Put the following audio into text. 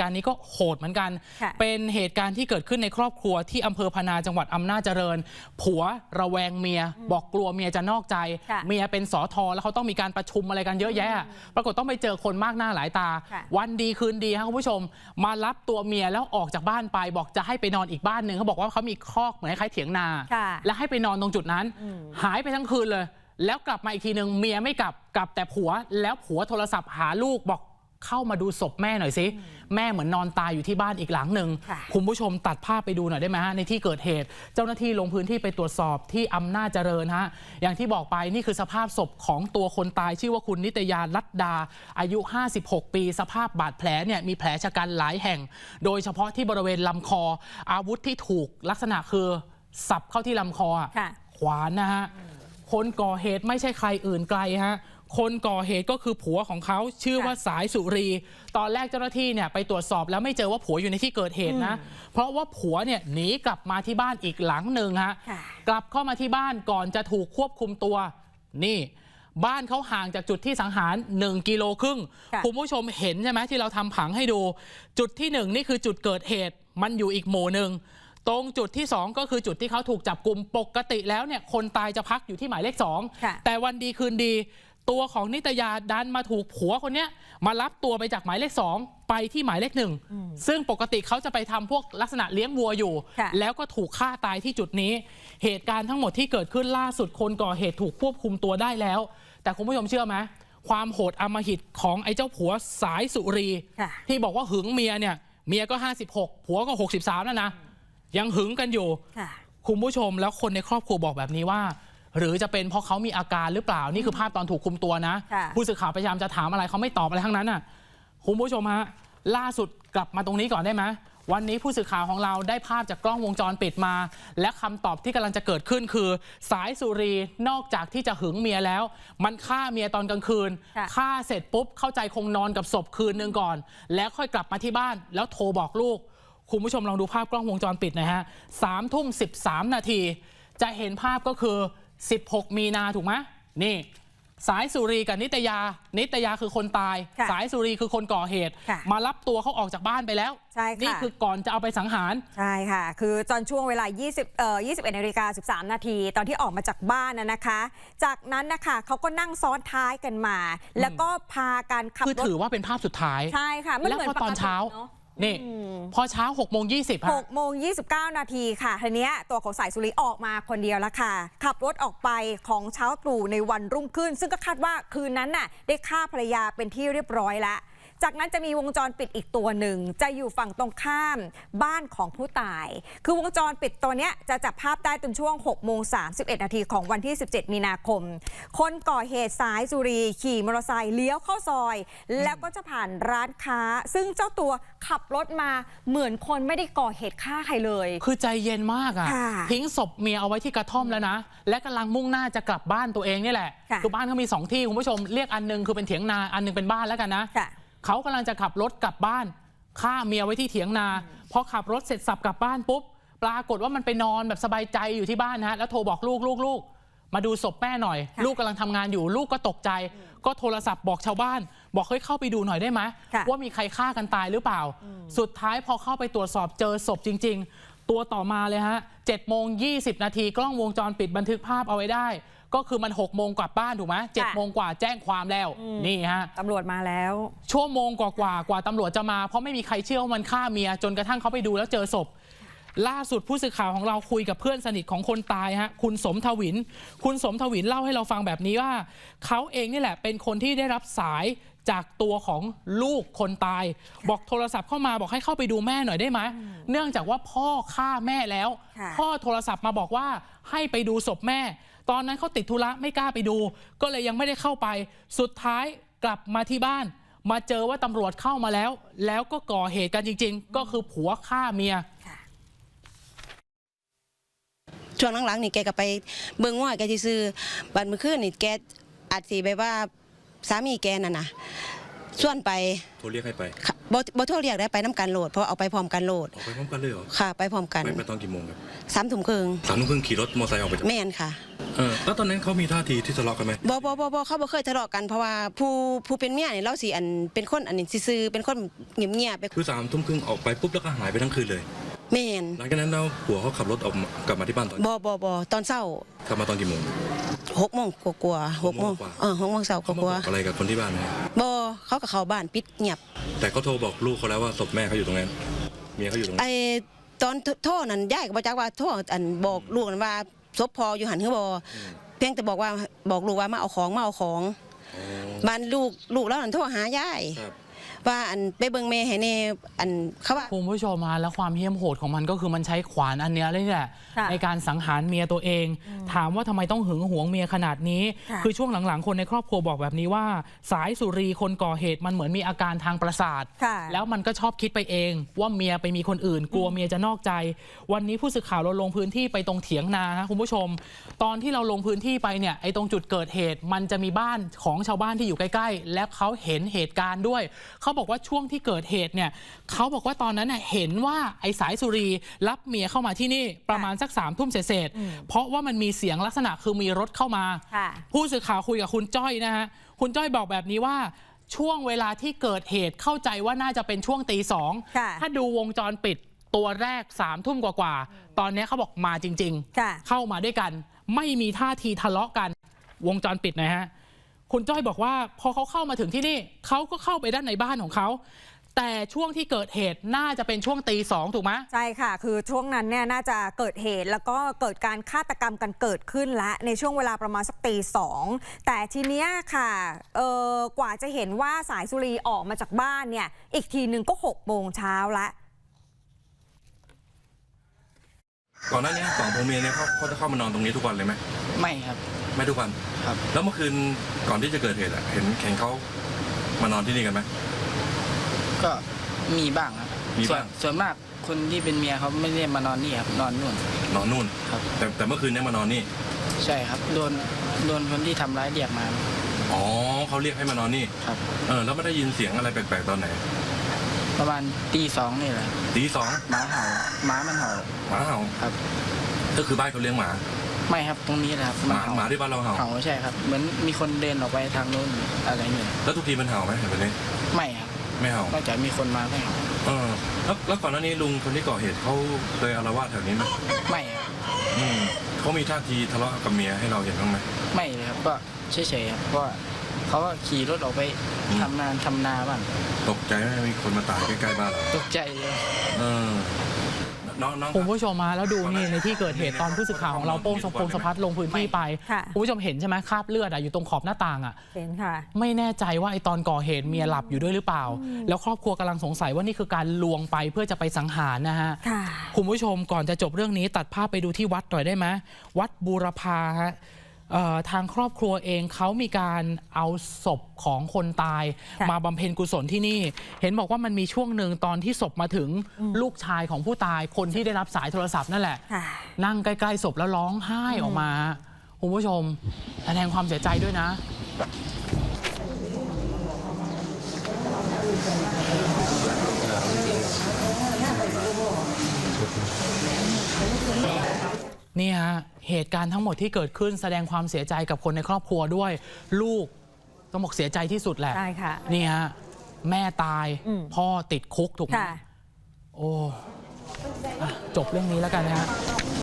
การณ์นี้ก็โหดเหมือนกันค่ะเป็นเหตุการณ์ที่เกิดขึ้นในครอบครัวที่อำเภอพนาจังหวัดอำนาจเจริญ ผัวระแวงเมีย บอกกลัวเมียจะนอกใจค่ะเมียเป็นสอทอแล้วเขาต้องมีการประชุมอะไรกันเยอะแยะ ปรากฏต้องไปเจอคนมากหน้าหลายตาค่ะวันดีคืนดีครับคุณผู้ชม มารับตัวเมียแล้วออกจากบ้านไป บอกจะให้ไปนอนอีกบ้านหนึ่งเขาบอกว่าเขามีคอกเหมือนคล้ายๆเถียงนาค่ะแล้วให้ไปนอนตรงจุดนั้นอืมหายไปทั้งคืนเลย แล้วกลับมาอีกทีหนึ่งเมียไม่กลับกลับแต่ผัวแล้วผัวโทรศัพท์หาลูกบอก เข้ามาดูศพแม่หน่อยสิ แม่เหมือนนอนตายอยู่ที่บ้านอีกหลังหนึ่งค่ะคุณผู้ชมตัดภาพไปดูหน่อยได้ไหมฮะในที่เกิดเหตุ เจ้าหน้าที่ลงพื้นที่ไปตรวจสอบที่อำนาจเจริญฮะอย่างที่บอกไปนี่คือสภาพศพของตัวคนตายชื่อว่าคุณนิตยาลัดดา อายุ 56 ปี สภาพบาดแผลเนี่ยมีแผลชะกันหลายแห่ง โดยเฉพาะที่บริเวณลำคอ อาวุธที่ถูกลักษณะคือสับเข้าที่ลำคออะค่ะขวานนะฮะคนก่อเหตุไม่ใช่ใครอื่นไกลฮะ คนก่อเหตุก็คือผัวของเขาชื่อว่าสายสุรี ตอนแรกเจ้าหน้าที่เนี่ยไปตรวจสอบแล้วไม่เจอว่าผัวอยู่ในที่เกิดเหตุนะ เพราะว่าผัวเนี่ยหนีกลับมาที่บ้านอีกหลังหนึ่งฮะค่ะกลับเข้ามาที่บ้านก่อนจะถูกควบคุมตัว นี่บ้านเขาห่างจากจุดที่สังหาร 1 กิโลครึ่งค่ะคุณผู้ชมเห็นใช่ไหมที่เราทำผังให้ดู จุดที่หนึ่งนี่คือจุดเกิดเหตุ มันอยู่อีกหมู่หนึ่ง ตรงจุดที่ 2 ก็คือจุดที่เขาถูกจับกลุ่มปกติแล้วเนี่ยคนตายจะพักอยู่ที่หมายเลขค่ะ2แต่วันดีคืนดี ตัวของนิตยาดันมาถูกผัวคนเนี้ยมารับตัวไปจากหมายเลข2ไปที่หมายเลขหนึ่งซึ่งปกติเขาจะไปทำพวกลักษณะเลี้ยงวัวอยู่ค่ะแล้วก็ถูกฆ่าตายที่จุดนี้ เหตุการณ์ทั้งหมดที่เกิดขึ้นล่าสุดคนก่อเหตุถูกควบคุมตัวได้แล้ว แต่คุณผู้ชมเชื่อไหมความโหดอำมหิตของไอ้เจ้าผัวสายสุรีค่ะที่บอกว่าหึงเมียเนี่ย เมียก็ 56 ผัวก็ 63 แล้วนะ ยังหึงกันอยู่ค่ะคุณผู้ชมแล้วคนในครอบครัวบอกแบบนี้ว่า หรือจะเป็นเพราะเขามีอาการหรือเปล่านี่คือภาพตอนถูกคุมตัวนะ ค่ะ ผู้สื่อข่าวพยายามจะถามอะไรเขาไม่ตอบอะไรทั้งนั้นน่ะคุณผู้ชมฮะล่าสุดกลับมาตรงนี้ก่อนได้ไหมวันนี้ผู้สื่อข่าวของเราได้ภาพจากกล้องวงจรปิดมา และคำตอบที่กำลังจะเกิดขึ้นคือ สายสุรีนอกจากที่จะหึงเมียแล้ว มันฆ่าเมียตอนกลางคืนค่ะ ฆ่าเสร็จปุ๊บเข้าใจคงนอนกับศพคืนนึงก่อน แล้วค่อยกลับมาที่บ้านแล้วโทรบอกลูก คุณผู้ชมลองดูภาพกล้องวงจรปิดหนะฮะสามทุ่มสิบสามนาที จะเห็นภาพก็คือ 16 มีนาถูกไหมนี่ สายสุรีกับนิตยา นิตยาคือคนตาย ค่ะสายสุรีคือคนก่อเหตุ ค่ะมารับตัวเขาออกจากบ้านไปแล้ว ใช่ค่ะ นี่คือก่อนจะเอาไปสังหาร ใช่ค่ะ คือตอนช่วงเวลา 20เอ่อ21นาฬิกา13 นาที ตอนที่ออกมาจากบ้านนะนะคะ จากนั้นนะคะเขาก็นั่งซ้อนท้ายกันมา แล้วก็พากันขับคือรถถือว่าเป็นภาพสุดท้าย ใช่ค่ะมันแล้วเหมือนพอตอนเช้า ปกติเนอะ นี่อืมพอเช้า6โมง20ฮะ6โมง29 นาทีค่ะทีเนี้ยตัวของสายสุริออกมาคนเดียวแล้วค่ะ ขับรถออกไปของเช้าตรู่ในวันรุ่งขึ้น ซึ่งก็คาดว่าคืนนั้นน่ะได้ฆ่าภรรยาเป็นที่เรียบร้อยแล้ว จากนั้นจะมีวงจรปิดอีกตัวหนึ่ง จะอยู่ฝั่งตรงข้ามบ้านของผู้ตาย คือวงจรปิดตัวเนี้ยจะจับภาพได้ตอนช่วง6โมง31 นาทีของวันที่ 17 มีนาคม คนก่อเหตุสายสุรีขี่มอเตอร์ไซค์เลี้ยวเข้าซอย แล้วก็จะผ่านร้านค้า ซึ่งเจ้าตัวขับรถมาเหมือนคนไม่ได้ก่อเหตุฆ่าใครเลย คือใจเย็นมากอะค่ะทิ้งศพเมียเอาไว้ที่กระท่อมแล้วนะ และกำลังมุ่งหน้าจะกลับบ้านตัวเองนี่แหละค่ะอบ้านเขามีสองที่คุณผู้ชมเรียกอันหนึงคือเป็นเถียงนาอันหนึงเป็นบ้านแล้วกันนะ ค่ะ เขากำลังจะขับรถกลับบ้านฆ่าเมียไว้ที่เถียงนาพอขับรถเสร็จสับกลับบ้านปุ๊บ ปรากฏว่ามันไปนอนแบบสบายใจอยู่ที่บ้านนะฮะแล้วโทรบอกลูกลูกลูกมาดูศพแม่หน่อยค่ะลูกกำลังทำงานอยู่ ลูกก็ตกใจ ก็โทรศัพท์บอกชาวบ้าน บอกเฮ้ยเข้าไปดูหน่อยได้ไหมค่ะว่ามีใครฆ่ากันตายหรือเปล่า สุดท้ายพอเข้าไปตรวจสอบเจอศพจริง ๆ ตัวต่อมาเลยฮะ7โมง20นาทีกล้องวงจรปิดบันทึกภาพเอาไว้ได้ ก็คือมัน6โมงกลับบ้านถูกไหมเจ็ดโมงกว่าแจ้งความแล้ว นี่ฮะตำรวจมาแล้ว ชั่วโมงกว่าๆกว่าตำรวจจะมา เพราะไม่มีใครเชื่อว่ามันฆ่าเมีย จนกระทั่งเขาไปดูแล้วเจอศพ ล่าสุดผู้สื่อข่าวของเราคุยกับเพื่อนสนิทของคนตายฮะคุณสมทวิน คุณสมทวินเล่าให้เราฟังแบบนี้ว่าเขาเองนี่แหละเป็นคนที่ได้รับสาย จากตัวของลูกคนตาย บอกโทรศัพท์เข้ามาบอกให้เข้าไปดูแม่หน่อยได้ไหมเนื่องจากว่าพ่อฆ่าแม่แล้วค่ะพ่อโทรศัพท์มาบอกว่าให้ไปดูศพแม่ ตอนนั้นเขาติดธุระไม่กล้าไปดู ก็เลยยังไม่ได้เข้าไป สุดท้ายกลับมาที่บ้าน มาเจอว่าตำรวจเข้ามาแล้ว แล้วก็ก่อเหตุกันจริง ๆ ก็คือผัวฆ่าเมียค่ะช่วงหลังๆนี่แกก็ไปเบิ่งว่าแกสิซื้อบัดมื้อคืนนี่แกอาจสิแบบว่าสามีแกนั่นน่ะ ส่วนไปโทรเรียกให้ไปค่ะบ่บ่โทรเรียกได้ไปน้ำกันโหลดเพราะเอาไปพร้อมกันโหลดออกไปพร้อมกันเลยเหรอค่ะ ไปพร้อมกันไปไปตอนกี่โมงครับสามทุ่มครึ่งสามทุ่มครึ่งขี่รถมอเตอร์ไซค์ออกไปจากแม่นค่ะเออแล้วตอนนั้นเขามีท่าทีที่ทะเลาะกันไหมบ่บ่บ่บ่เขาบ่เคยทะเลาะกันเพราะว่าผู้ผู้เป็นเมียนี่เราสิอันเป็นคนอันนี้ซื่อๆเป็นคนเงียบๆไปคือสามทุ่มครึ่งออกไปปุ๊บแล้วก็หายไปทั้งคืนเลย แม่นหลังจากนั้นเราผัวเขาขับรถออกมากลับมาที่บ้านตอนบ่บ่บ่ตอนเช้ากลับมาตอนกี่โมง หกโมงกว่าๆหกโมงหกโมงกว่าเออหกโมงเช้าเขามากว่าบอกอะไรกับคนที่บ้านไหมๆบ่เขาก็เข้าบ้านปิดเงียบ แต่เขาโทรบอกลูกเขาแล้วว่าศพแม่เขาอยู่ตรงนั้นเมียเขาอยู่ตรงนั้นไอ้ตอนโทษนั่นยายก็บ่จักว่าโทษอันบอกลูกนั่นว่าศพพออยู่หันคือบ่เพียงแต่บอกว่าบอกลูกว่ามาเอาของมาเอาของอ๋อบ้านลูกลูกแล้วนั่นโทรหายายครับ ว่าอันไปเบิ่งแม่ให้แน่อันเขาว่า คุณผู้ชมมาแล้วความเหี้ยมโหดของมันก็คือมันใช้ขวานอันเนี้ยเลยแหละค่ะในการสังหารเมียตัวเอง ถามว่าทำไมต้องหึงหวงเมียขนาดนี้ ค่ะ คือช่วงหลังๆ คนในครอบครัวบอกแบบนี้ว่า สายสุรีคนก่อเหตุมันเหมือนมีอาการทางประสาท ค่ะ แล้วมันก็ชอบคิดไปเอง ว่าเมียไปมีคนอื่น กลัวเมียจะนอกใจ วันนี้ผู้สื่อข่าวเราลงพื้นที่ไปตรงเถียงนาฮะคุณผู้ชม ตอนที่เราลงพื้นที่ไปเนี่ยไอ้ตรงจุดเกิดเหตุ มันจะมีบ้านของชาวบ้านที่อยู่ใกล้ ๆ และเขาเห็นเหตุการณ์ด้วยเขาบอกว่าช่วงที่เกิดเหตุเนี่ยเขาบอกว่าตอนนั้นน่ะเห็นว่าไอ้สายสุรีรับเมียเข้ามาที่นี่ประมาณสักสามทุ่มเศษๆเพราะว่ามันมีเสียงลักษณะคือมีรถเข้ามาค่ะผู้สื่อข่าวคุยกับคุณจ้อยนะฮะคุณจ้อยบอกแบบนี้ว่าช่วงเวลาที่เกิดเหตุเข้าใจว่าน่าจะเป็นช่วงตีสองค่ะถ้าดูวงจรปิดตัวแรกสามทุ่มกว่าๆ ตอนนี้เขาบอกมาจริงค่ะๆเข้ามาด้วยกัน ไม่มีท่าทีทะเลาะกัน วงจรปิดหนะฮะ คุณจ้อยบอกว่า พอเขาเข้ามาถึงที่นี่เขาก็เข้าไปด้านในบ้านของเขาแต่ช่วงที่เกิดเหตุน่าจะเป็นช่วงตีสองถูกไหมใช่ค่ะ คือช่วงนั้นเนี่ยน่าจะเกิดเหตุแล้วก็เกิดการฆาตกรรมกันเกิดขึ้นละในช่วงเวลาประมาณสักตีสองแต่ทีเนี้ยค่ะเออกว่าจะเห็นว่าสายสุรีออกมาจากบ้านเนี่ย อีกทีหนึ่งก็6โมงเช้าละก่อนหน้านี้สองผัวเมียเนี่ยเขาเขาจะเข้ามานอนตรงนี้ทุกวันเลยไหมไม่ครับ ไม่ทุกวัน ครับ แล้วเมื่อคืนก่อนที่จะเกิดเหตุอะเห็นเห็นเขามานอนที่นี่กันไหม ก็มีบ้างครับมีส่วบ้านงส่วนมากคนที่เป็นเมียเขาไม่ได้มานอนนี่ครับนอนนู่น นอนนู่น ครับ แต่แต่เมื่อคืนเนี่ยมานอนนี่ ใช่ครับโดนโดนคนที่ทำร้ายเรียกมาอ๋อเขาเรียกให้มานอนนี่ ครับ เออแล้วไม่ได้ยินเสียงอะไรแปลกๆตอนไหนประมาณตีสองนี่แหละตีสองหมาเห่าหมามันเห่าหมาเห่าครับ ก็คือบ้านเขาเลี้ยงหมา ไม่ครับตรงนี้แหละครับหมาเห่าหมาที่บ้านเราเห่าเห่าใช่ครับ เหมือนมีคนเดินออกไปทางโน้นอะไรนี่แล้วทุกทีมันเห่าไหมเห็นแบบนี้ไม่ครับไม่เห่านอกจากมีคนมาไม่เห่าเออแล้วแล้วก่อนหน้านี้ลุงคนที่ก่อเหตุเขาเคยอารวาสแถวนี้ไหมไม่ครับอืมเขามีท่าทีทะเลาะกับเมียให้เราเห็นบ้างไหมไม่เลยครับก็เฉยๆครับเพราะว่าเขาก็ขี่รถออกไปอืมทำงานทำนาบ้างตกใจไหมมีคนมาตายใกล้ๆบ้านเราตกใจเลยเออ น้องน้องคุณผู้ชมมาแล้วดูนี่ในที่เกิดเหตุตอนผู้สื่อข่าวของเราโป้งสะพงสะพัดลงพื้นที่ไปค่ะ คุณผู้ชมเห็นใช่ไหมคราบเลือดอะอยู่ตรงขอบหน้าต่างอะ เห็นค่ะ ไม่แน่ใจว่าไอตอนก่อเหตุเมียหลับอยู่ด้วยหรือเปล่า แล้วครอบครัวกำลังสงสัยว่านี่คือการลวงไปเพื่อจะไปสังหารนะฮะ ค่ะ คุณผู้ชมก่อนจะจบเรื่องนี้ตัดภาพไปดูที่วัดหน่อยได้ไหมวัดบูรพาฮะเอ่อ ทางครอบครัวเองเขามีการเอาศพของคนตายค่ะมาบำเพ็ญกุศลที่นี่ เห็นบอกว่ามันมีช่วงหนึ่งตอนที่ศพมาถึงลูกชายของผู้ตายคนที่ได้รับสายโทรศัพท์นั่นแหละค่ะนั่งใกล้ๆศพแล้วร้องไห้ออกมาคุณผู้ชมแสดงความเสียใจด้วยนะ นี่ฮะเหตุการณ์ทั้งหมดที่เกิดขึ้นแสดงความเสียใจกับคนในครอบครัวด้วย ลูกต้องบอกเสียใจที่สุดแหละใช่ค่ะนี่ฮะแม่ตายอืมพ่อติดคุกถูกไหมค่ะโอ้อะจบเรื่องนี้แล้วกันนะฮะ